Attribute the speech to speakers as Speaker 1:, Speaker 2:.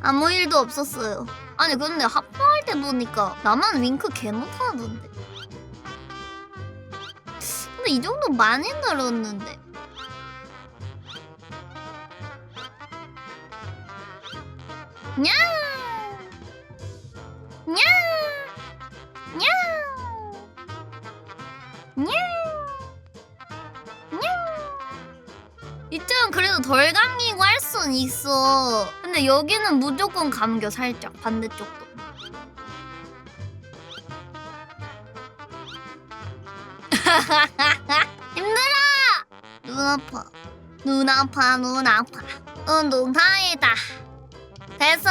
Speaker 1: 아무 일도 없었어요. 아니 근데 합방할 때 보니까 나만 윙크 개 못하던데. 근데 이 정도 많이 늘었는데. 냐! 냐! 냐! 냐! 냐! 이쪽은 그래도 덜 감기 순 있어. 근데 여기는 무조건 감겨 살짝 반대쪽도. 힘들어. 눈 아파. 눈 아파. 눈 아파. 운동 다이다. 됐어.